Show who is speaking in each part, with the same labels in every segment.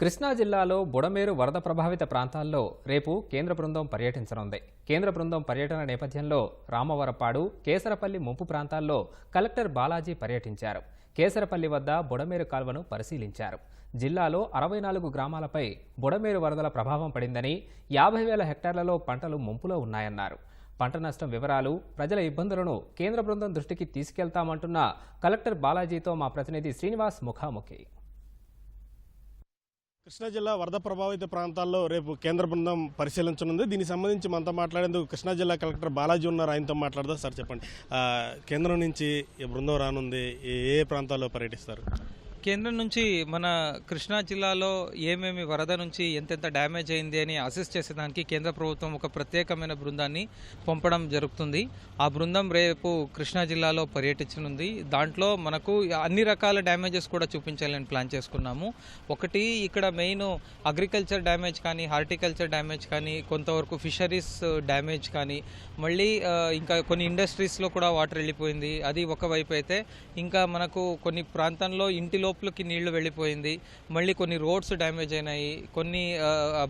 Speaker 1: కృష్ణా జిల్లాలో బుడమేరు వరద ప్రభావిత ప్రాంతాల్లో రేపు కేంద్ర బృందం పర్యటించనుంది. కేంద్ర బృందం పర్యటన నేపథ్యంలో రామవరపాడు కేసరపల్లి ముంపు ప్రాంతాల్లో కలెక్టర్ బాలాజీ పర్యటించారు. కేసరపల్లి వద్ద బుడమేరు కాల్వను పరిశీలించారు. జిల్లాలో అరవై నాలుగు గ్రామాలపై బుడమేరు వరదల ప్రభావం పడిందని యాభై వేల హెక్టార్లలో పంటలు ముంపులో ఉన్నాయన్నారు. పంట నష్టం వివరాలు ప్రజల ఇబ్బందులను కేంద్ర బృందం దృష్టికి తీసుకెళ్తామంటున్న కలెక్టర్ బాలాజీతో మా ప్రతినిధి శ్రీనివాస్ ముఖాముఖి.
Speaker 2: కృష్ణా జిల్లా వరద ప్రభావిత ప్రాంతాల్లో రేపు కేంద్ర బృందం పరిశీలించనుంది. దీనికి సంబంధించి మనతో మాట్లాడేందుకు కృష్ణా జిల్లా కలెక్టర్ బాలాజీ ఉన్నారు. ఆయనతో మాట్లాడదాం సార్ చెప్పండి. కేంద్రం నుంచి ఈ బృందం రానుంది. ఏ ప్రాంతాల్లో పర్యటిస్తారు?
Speaker 3: కేంద్రం నుంచి మన కృష్ణా జిల్లాలో ఏమేమి వరద నుంచి ఎంతెంత డ్యామేజ్ అయింది అని అసెస్ చేసేదానికి కేంద్ర ప్రభుత్వం ఒక ప్రత్యేకమైన బృందాన్ని పంపడం జరుగుతుంది. ఆ బృందం రేపు కృష్ణా జిల్లాలో పర్యటించనుంది. దాంట్లో మనకు అన్ని రకాల డ్యామేజెస్ కూడా చూపించాలని ప్లాన్ చేసుకున్నాము. ఒకటి ఇక్కడ మెయిన్ అగ్రికల్చర్ డ్యామేజ్ కానీ హార్టికల్చర్ డ్యామేజ్ కానీ కొంతవరకు ఫిషరీస్ డ్యామేజ్ కానీ మళ్ళీ ఇంకా కొన్ని ఇండస్ట్రీస్లో కూడా వాటర్ వెళ్ళిపోయింది. అది ఒకవైపు అయితే ఇంకా మనకు కొన్ని ప్రాంతంలో ఇంటిలో లోపలికి నీళ్ళు వెళ్ళిపోయింది. మళ్ళీ కొన్ని రోడ్స్ డ్యామేజ్ అయినాయి. కొన్ని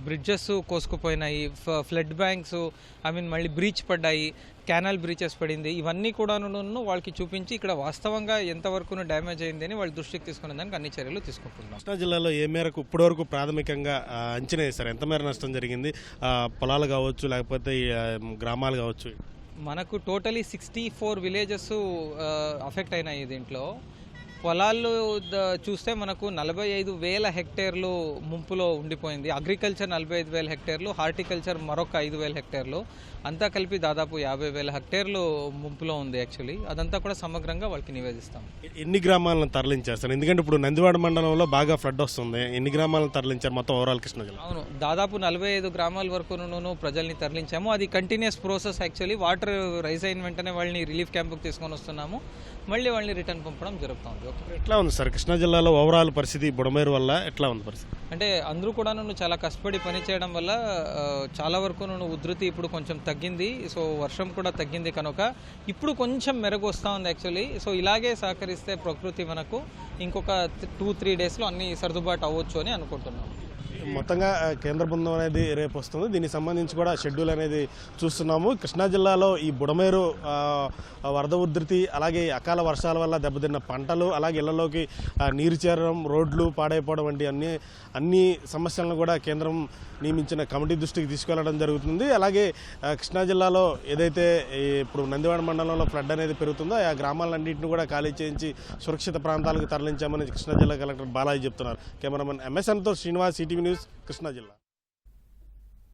Speaker 3: బ్రిడ్జెస్ కోసుకుపోయినాయి. ఫ్లడ్ బ్యాంక్స్ ఐ మీన్ మళ్ళీ బ్రీచ్ పడ్డాయి. కెనాల్ బ్రీచెస్ పడింది. ఇవన్నీ కూడాను వాళ్ళకి చూపించి ఇక్కడ వాస్తవంగా ఎంతవరకు డ్యామేజ్ అయింది అని వాళ్ళ దృష్టికి తీసుకునే దానికి అన్ని చర్యలు తీసుకుంటున్నాం.
Speaker 2: కృష్ణా జిల్లాలో ఏ మేరకు ఇప్పటివరకు ప్రాథమికంగా అంచనా వేశారు? ఎంత మేర నష్టం జరిగింది? పొలాలు కావచ్చు లేకపోతే గ్రామాలు కావచ్చు?
Speaker 3: మనకు totally sixty four villages affect అయినాయి దీంట్లో. పొలాలు చూస్తే మనకు నలభై ఐదు వేల హెక్టేర్లు ముంపులో ఉండిపోయింది. అగ్రికల్చర్ నలభై ఐదు వేల హెక్టేర్లు హార్టికల్చర్ మరొక ఐదు వేల హెక్టేర్లు. అంతా కలిపి దాదాపు యాభై వేల హెక్టేర్లు ముంపులో ఉంది యాక్చువల్లీ. అదంతా కూడా సమగ్రంగా వాళ్ళకి నివేదిస్తాం.
Speaker 2: ఎన్ని గ్రామాలను తరలించారు సార్? ఎందుకంటే ఇప్పుడు నందివాడ మండలంలో బాగా ఫ్లడ్ వస్తుంది. ఎన్ని గ్రామాలను తరలించారు మొత్తం ఓవరాల్ కృష్ణా జిల్లా?
Speaker 3: అవును దాదాపు నలభై ఐదు గ్రామాల వరకు ప్రజల్ని తరలించాము. అది continuous process actually water rise అయిన వెంటనే వాళ్ళని రిలీఫ్ క్యాంపుకి తీసుకొని వస్తున్నాము. మళ్ళీ వాళ్ళని రిటర్న్ పంపడం జరుగుతుంది.
Speaker 2: ఎట్లా ఉంది సార్? కృష్ణా జిల్లాలో ఓవరాల్ పరిస్థితి బుడమేరు వల్ల ఎట్లా ఉంది పరిస్థితి?
Speaker 3: అంటే అందరూ కూడా నువ్వు చాలా కష్టపడి పని చేయడం వల్ల చాలా వరకు నువ్వు ఉధృతి ఇప్పుడు కొంచెం తగ్గింది. సో వర్షం కూడా తగ్గింది కనుక. ఇప్పుడు కొంచెం మెరుగు వస్తూ ఉంది యాక్చువల్లీ సో ఇలాగే సహకరిస్తే ప్రకృతి మనకు ఇంకొక టూ త్రీ డేస్లో అన్ని సర్దుబాటు అవ్వచ్చు అని అనుకుంటున్నాను
Speaker 2: మొత్తంగా కేంద్ర బృందం అనేది రేపు వస్తుంది. దీనికి సంబంధించి కూడా షెడ్యూల్ అనేది చూస్తున్నాము. కృష్ణా జిల్లాలో ఈ బుడమేరు వరద ఉధృతి అలాగే అకాల వర్షాల వల్ల దెబ్బతిన్న పంటలు అలాగే ఇళ్ళలోకి నీరు చేరడం రోడ్లు పాడైపోవడం వంటి అన్ని అన్ని సమస్యలను కూడా కేంద్రం నియమించిన కమిటీ దృష్టికి తీసుకెళ్ళడం జరుగుతుంది. అలాగే కృష్ణా జిల్లాలో ఏదైతే ఇప్పుడు నందివాడ మండలంలో ఫ్లడ్ అనేది పెరుగుతుందో ఆ గ్రామాలన్నింటిని కూడా ఖాళీ చేయించి సురక్షిత ప్రాంతాలకు తరలించామని కృష్ణా జిల్లా కలెక్టర్ బాలాజీ చెప్తున్నారు. కెమెరామెన్ ఎంఎస్ఎన్తో శ్రీనివాస్ సిటీవీ న్యూస్ కృష్ణా జిల్లా